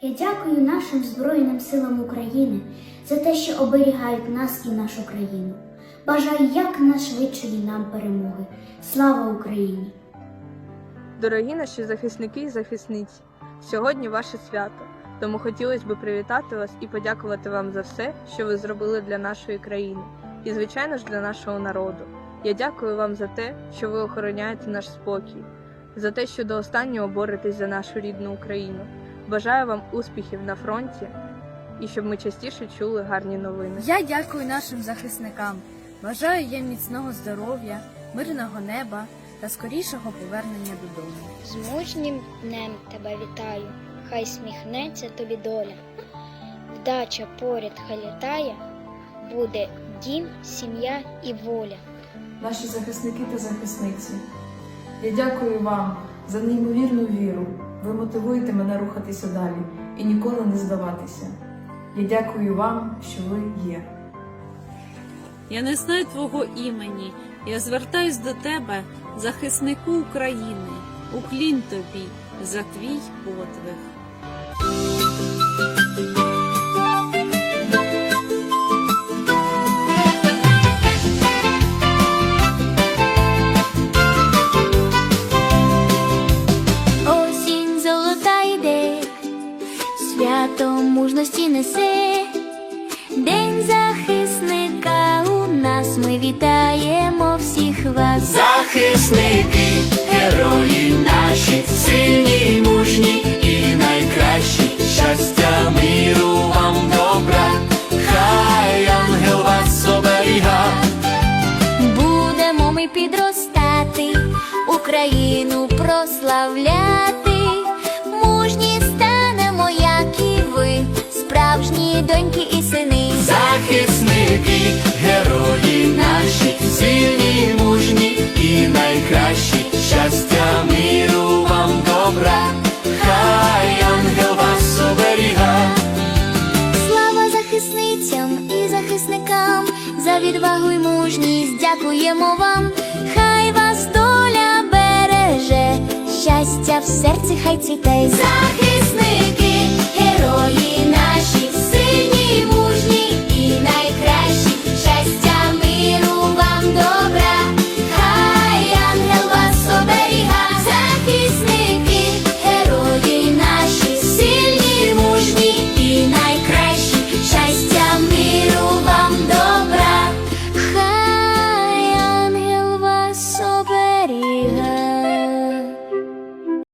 Я дякую нашим Збройним силам України за те, що оберігають нас і нашу країну. Бажаю якнайшвидшої нам перемоги. Слава Україні! Дорогі наші захисники і захисниці, сьогодні ваше свято, тому хотілося б привітати вас і подякувати вам за все, що ви зробили для нашої країни, і, звичайно ж, для нашого народу. Я дякую вам за те, що ви охороняєте наш спокій, за те, що до останнього боретесь за нашу рідну Україну. Бажаю вам успіхів на фронті і щоб ми частіше чули гарні новини. Я дякую нашим захисникам. Бажаю їм міцного здоров'я, мирного неба та скорішого повернення додому. З мужнім днем тебе вітаю, хай сміхнеться тобі доля. Вдача поряд хай літає, буде дім, сім'я і воля. наші захисники та захисниці. Я дякую вам за неймовірну віру. Мотивуєте мене рухатися далі і ніколи не здаватися. Я дякую вам, що ви є. Я не знаю твого імені. Я звертаюсь до тебе, захиснику України, уклін тобі за твій подвиг. Мужності несе, День захисника у нас ми вітаємо всіх вас. Захисники, герої наші, сильні, мужні і найкращі. Щастя, миру вам добра, хай ангел вас оберіга. Будемо ми підростати, Україну прославляти. Доньки і сини. Захисники, герої наші, сильні, мужні і найкращі. Щастя, миру вам добра, хай ангел вас оберіга. Слава захисницям і захисникам за відвагу й мужність дякуємо вам. Хай вас доля береже, щастя в серці хай цвіте. Захисники,